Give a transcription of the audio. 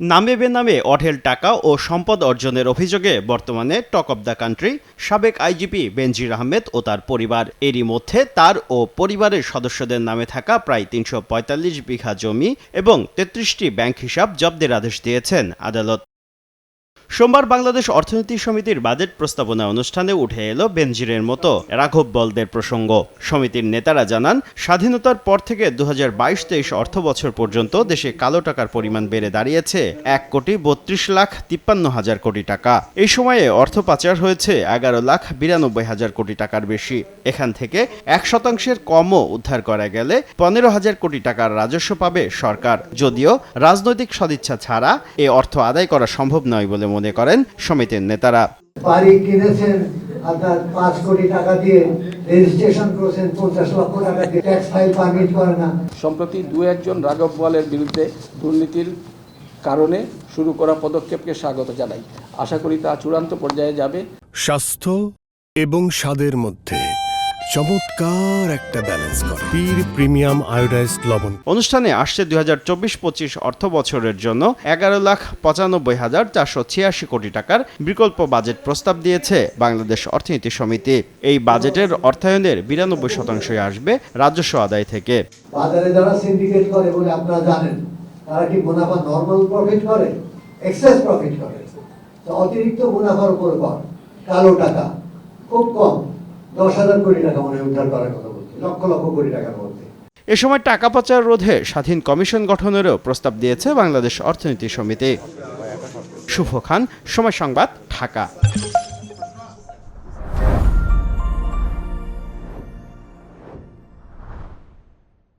নামে বেনামে অঢেল টাকা ও সম্পদ অর্জনের অভিযোগে বর্তমানে টক অব দ্য কান্ট্রি সাবেক আইজিপি বেনজির আহমেদ ও তার পরিবার। এরই মধ্যে তার ও পরিবারের সদস্যদের নামে থাকা প্রায় তিনশো পঁয়তাল্লিশ বিঘা জমি এবং তেত্রিশটি ব্যাংক হিসাব জব্দের আদেশ দিয়েছেন আদালত। সোমবার বাংলাদেশ অর্থনীতি সমিতির বাজেট প্রস্তাবনা অনুষ্ঠানে উঠে এলো বেনজিরের মতো রাঘব বলদের প্রসঙ্গ। সমিতির নেতারা জানান, স্বাধীনতার পর থেকে দু হাজার বাইশ তেইশ অর্থ বছর পর্যন্ত দেশে কালো টাকার পরিমাণ বেড়ে দাঁড়িয়েছে এক কোটি বত্রিশ লাখ তিপ্পান্ন হাজার কোটি টাকা। এই সময়ে অর্থ পাচার হয়েছে এগারো লাখ বিরানব্বই হাজার কোটি টাকার বেশি। এখান থেকে এক শতাংশের কমও উদ্ধার করা গেলে পনেরো হাজার কোটি টাকার রাজস্ব পাবে সরকার। যদিও রাজনৈতিক সদিচ্ছা ছাড়া এ অর্থ আদায় করা সম্ভব নয় বলে মনে করেন সমিতির নেতারা। বাড়ি কিনেছেন আপনার পাঁচ কোটি টাকা দিয়ে রেজিস্ট্রেশন করেছেন পঞ্চাশ লক্ষ টাকা দিয়ে ট্যাক্স ফাইল পারমিট করে না। সম্প্রতি দু একজন রাঘব বলের বিরুদ্ধে দুর্নীতির কারণে শুরু করা পদক্ষেপকে স্বাগত জানাই। আশা করি তা চূড়ান্ত পর্যায়ে যাবে। স্বাস্থ্য এবং স্বাদের মধ্যে চমৎকার একটা ব্যালেন্স করে। পীর প্রিমিয়াম আয়োডাইজড লবণ। অনুষ্ঠানে আসছে দুই হাজার চব্বিশ পঁচিশ অর্থ বছরের জন্য এগারো লাখ পঁচানব্বই হাজার চারশো ছিয়াশি কোটি টাকার বিকল্প বাজেট প্রস্তাব দিয়েছে বাংলাদেশ অর্থনীতি সমিতি। এই বাজেটের অর্থায়নের বিরানব্বই শতাংশই আসবে রাজস্ব আদায় থেকে। বাজারে যারা সিন্ডিকেট করে বলে আপনারা জানেন তারা কি মুনাফা নর্মাল প্রফিট করে এক্সেস প্রফিট করে? অতিরিক্ত মুনাফার উপর কর কালো টাকা খুব কম। দশ হাজার কোটি টাকা উদ্ধার করার কথা লক্ষ লক্ষ কোটি টাকার মধ্যে। এ সময় টাকা পাচার রোধে স্বাধীন কমিশন গঠনেরও প্রস্তাব দিয়েছে বাংলাদেশ অর্থনীতি সমিতি। শুভ খান, সময় সংবাদ, ঢাকা।